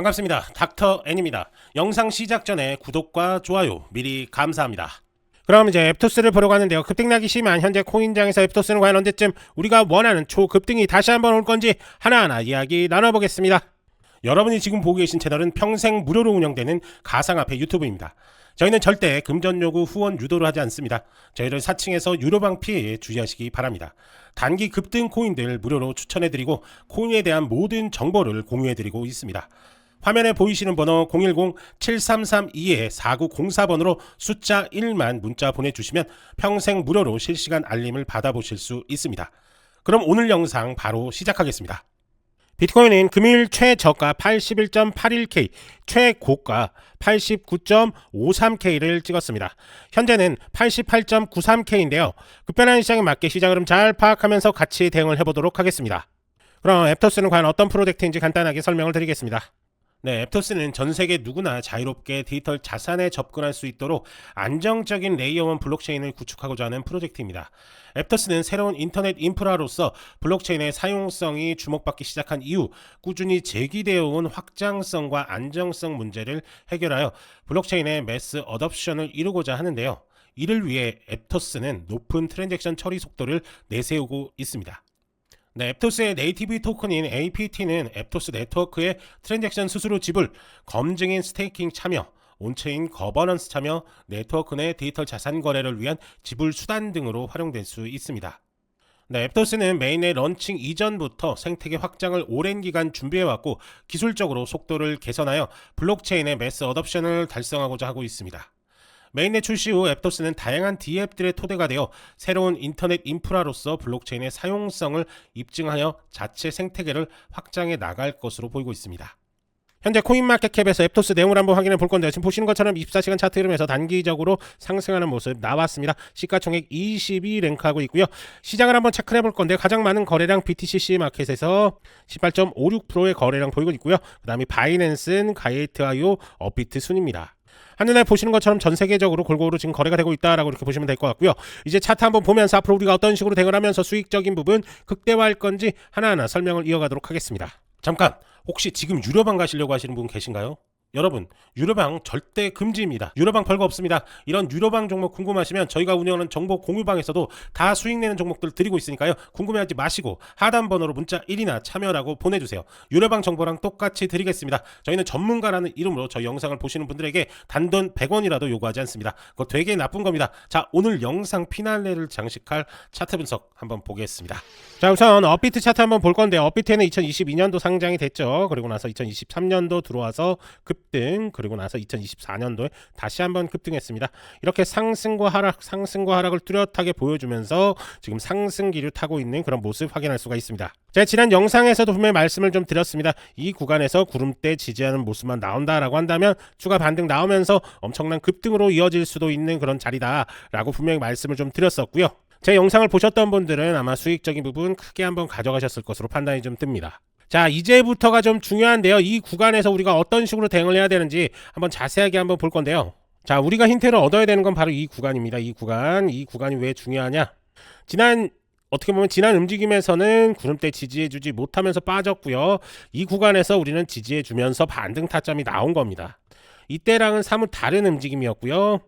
반갑습니다. 닥터 N입니다. 영상 시작 전에 구독과 좋아요 미리 감사합니다. 그럼 이제 앱토스를 보려고 하는데요. 급등락이 심한 현재 코인장에서 앱토스는 과연 언제쯤 우리가 원하는 초급등이 다시 한번 올 건지 하나하나 이야기 나눠보겠습니다. 여러분이 지금 보고 계신 채널은 평생 무료로 운영되는 가상화폐 유튜브입니다. 저희는 절대 금전 요구 후원 유도를 하지 않습니다. 저희를 사칭해서 유료방 피해에 주의하시기 바랍니다. 단기 급등 코인들 무료로 추천해드리고 코인에 대한 모든 정보를 공유해드리고 있습니다. 화면에 보이시는 번호 010-7332-4904번으로 숫자 1만 문자 보내주시면 평생 무료로 실시간 알림을 받아보실 수 있습니다. 그럼 오늘 영상 바로 시작하겠습니다. 비트코인은 금일 최저가 81.81K, 최고가 89.53K를 찍었습니다. 현재는 88.93K인데요. 급변하는 시장에 맞게 시장 흐름 잘 파악하면서 같이 대응을 해보도록 하겠습니다. 그럼 앱토스는 과연 어떤 프로젝트인지 간단하게 설명을 드리겠습니다. 네, 앱토스는 전 세계 누구나 자유롭게 디지털 자산에 접근할 수 있도록 안정적인 레이어 1 블록체인을 구축하고자 하는 프로젝트입니다. 앱토스는 새로운 인터넷 인프라로서 블록체인의 사용성이 주목받기 시작한 이후 꾸준히 제기되어 온 확장성과 안정성 문제를 해결하여 블록체인의 매스 어덥션을 이루고자 하는데요. 이를 위해 앱토스는 높은 트랜잭션 처리 속도를 내세우고 있습니다. 네, 앱토스의 네이티브 토큰인 APT는 앱토스 네트워크의 트랜잭션 수수료 지불, 검증인 스테이킹 참여, 온체인 거버넌스 참여, 네트워크 내 디지털 자산 거래를 위한 지불 수단 등으로 활용될 수 있습니다. 네, 앱토스는 메인의 런칭 이전부터 생태계 확장을 오랜 기간 준비해왔고 기술적으로 속도를 개선하여 블록체인의 매스 어덥션을 달성하고자 하고 있습니다. 메인넷 출시 후 앱토스는 다양한 D앱들의 토대가 되어 새로운 인터넷 인프라로서 블록체인의 사용성을 입증하여 자체 생태계를 확장해 나갈 것으로 보이고 있습니다. 현재 코인마켓캡에서 앱토스 내용을 한번 확인해 볼 건데요. 지금 보시는 것처럼 24시간 차트 흐름에서 단기적으로 상승하는 모습 나왔습니다. 시가총액 20이 랭크하고 있고요. 시장을 한번 체크해 볼 건데 가장 많은 거래량 BTCC 마켓에서 18.56%의 거래량 보이고 있고요. 그 다음에 바이낸스는 가이트아이오 업비트 순입니다. 한눈에 보시는 것처럼 전 세계적으로 골고루 지금 거래가 되고 있다라고 이렇게 보시면 될 것 같고요. 이제 차트 한번 보면서 앞으로 우리가 어떤 식으로 대응하면서 수익적인 부분 극대화할 건지 하나하나 설명을 이어가도록 하겠습니다. 잠깐 혹시 지금 유료방 가시려고 하시는 분 계신가요? 여러분 유료방 절대 금지입니다. 유료방 별거 없습니다. 이런 유료방 종목 궁금하시면 저희가 운영하는 정보 공유방에서도 다 수익 내는 종목들 드리고 있으니까요. 궁금해하지 마시고 하단 번호로 문자 1이나 참여라고 보내주세요. 유료방 정보랑 똑같이 드리겠습니다. 저희는 전문가라는 이름으로 저희 영상을 보시는 분들에게 단돈 100원이라도 요구하지 않습니다. 그거 되게 나쁜 겁니다. 자 오늘 영상 피날레를 장식할 차트 분석 한번 보겠습니다. 자 우선 업비트 차트 한번 볼 건데 업비트에는 2022년도 상장이 됐죠. 그리고 나서 2023년도 들어와서 급등 그리고 나서 2024년도에 다시 한번 급등했습니다. 이렇게 상승과 하락 상승과 하락을 뚜렷하게 보여주면서 지금 상승기를 타고 있는 그런 모습 확인할 수가 있습니다. 제가 지난 영상에서도 분명히 말씀을 좀 드렸습니다. 이 구간에서 구름대 지지하는 모습만 나온다라고 한다면 추가 반등 나오면서 엄청난 급등으로 이어질 수도 있는 그런 자리다라고 분명히 말씀을 좀 드렸었고요. 제 영상을 보셨던 분들은 아마 수익적인 부분 크게 한번 가져가셨을 것으로 판단이 좀 듭니다. 자, 이제부터가 좀 중요한데요. 이 구간에서 우리가 어떤 식으로 대응을 해야 되는지 한번 자세하게 한번 볼 건데요. 자, 우리가 힌트를 얻어야 되는 건 바로 이 구간입니다. 이 구간. 이 구간이 왜 중요하냐? 지난 어떻게 보면 지난 움직임에서는 구름대 지지해주지 못하면서 빠졌고요. 이 구간에서 우리는 지지해주면서 반등 타점이 나온 겁니다. 이때랑은 사뭇 다른 움직임이었고요.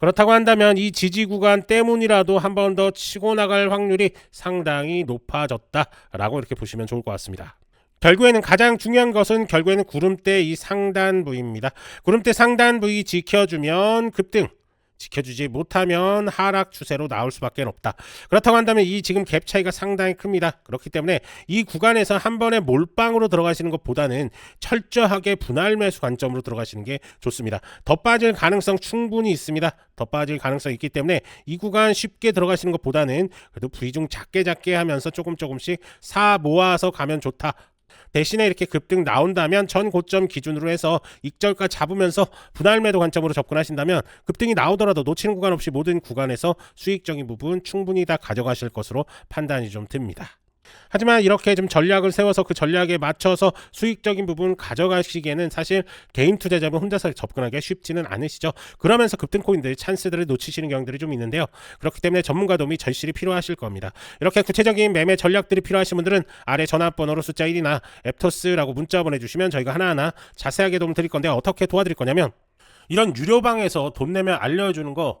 그렇다고 한다면 이 지지 구간 때문이라도 한 번 더 치고 나갈 확률이 상당히 높아졌다라고 이렇게 보시면 좋을 것 같습니다. 결국에는 가장 중요한 것은 결국에는 구름대 이 상단 부위입니다. 구름대 상단 부위 지켜주면 급등, 지켜주지 못하면 하락 추세로 나올 수밖에 없다. 그렇다고 한다면 이 지금 갭 차이가 상당히 큽니다. 그렇기 때문에 이 구간에서 한 번에 몰빵으로 들어가시는 것보다는 철저하게 분할 매수 관점으로 들어가시는 게 좋습니다. 더 빠질 가능성 충분히 있습니다. 더 빠질 가능성이 있기 때문에 이 구간 쉽게 들어가시는 것보다는 그래도 부위중 작게 작게 하면서 조금 조금씩 사 모아서 가면 좋다. 대신에 이렇게 급등 나온다면 전 고점 기준으로 해서 익절가 잡으면서 분할 매도 관점으로 접근하신다면 급등이 나오더라도 놓치는 구간 없이 모든 구간에서 수익적인 부분 충분히 다 가져가실 것으로 판단이 좀 듭니다. 하지만 이렇게 좀 전략을 세워서 그 전략에 맞춰서 수익적인 부분 가져가시기에는 사실 개인 투자자분 혼자서 접근하기가 쉽지는 않으시죠. 그러면서 급등 코인들 찬스들을 놓치시는 경우들이 좀 있는데요. 그렇기 때문에 전문가 도움이 절실히 필요하실 겁니다. 이렇게 구체적인 매매 전략들이 필요하신 분들은 아래 전화번호로 숫자 1이나 앱토스라고 문자 보내주시면 저희가 하나하나 자세하게 도움 드릴 건데 어떻게 도와드릴 거냐면 이런 유료방에서 돈 내면 알려주는 거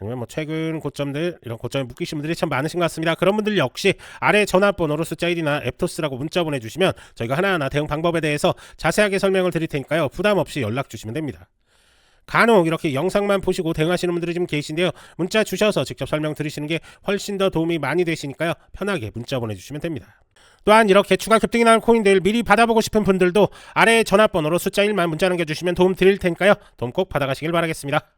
아니면 뭐 최근 고점들 이런 고점에 묶이신 분들이 참 많으신 것 같습니다. 그런 분들 역시 아래 전화번호로 숫자 1이나 앱토스라고 문자 보내주시면 저희가 하나하나 대응 방법에 대해서 자세하게 설명을 드릴 테니까요. 부담 없이 연락 주시면 됩니다. 간혹 이렇게 영상만 보시고 대응하시는 분들이 좀 계신데요. 문자 주셔서 직접 설명 들으시는 게 훨씬 더 도움이 많이 되시니까요. 편하게 문자 보내주시면 됩니다. 또한 이렇게 추가 급등이 나는 코인들 미리 받아보고 싶은 분들도 아래 전화번호로 숫자 1만 문자 남겨주시면 도움 드릴 테니까요. 도움 꼭 받아가시길 바라겠습니다.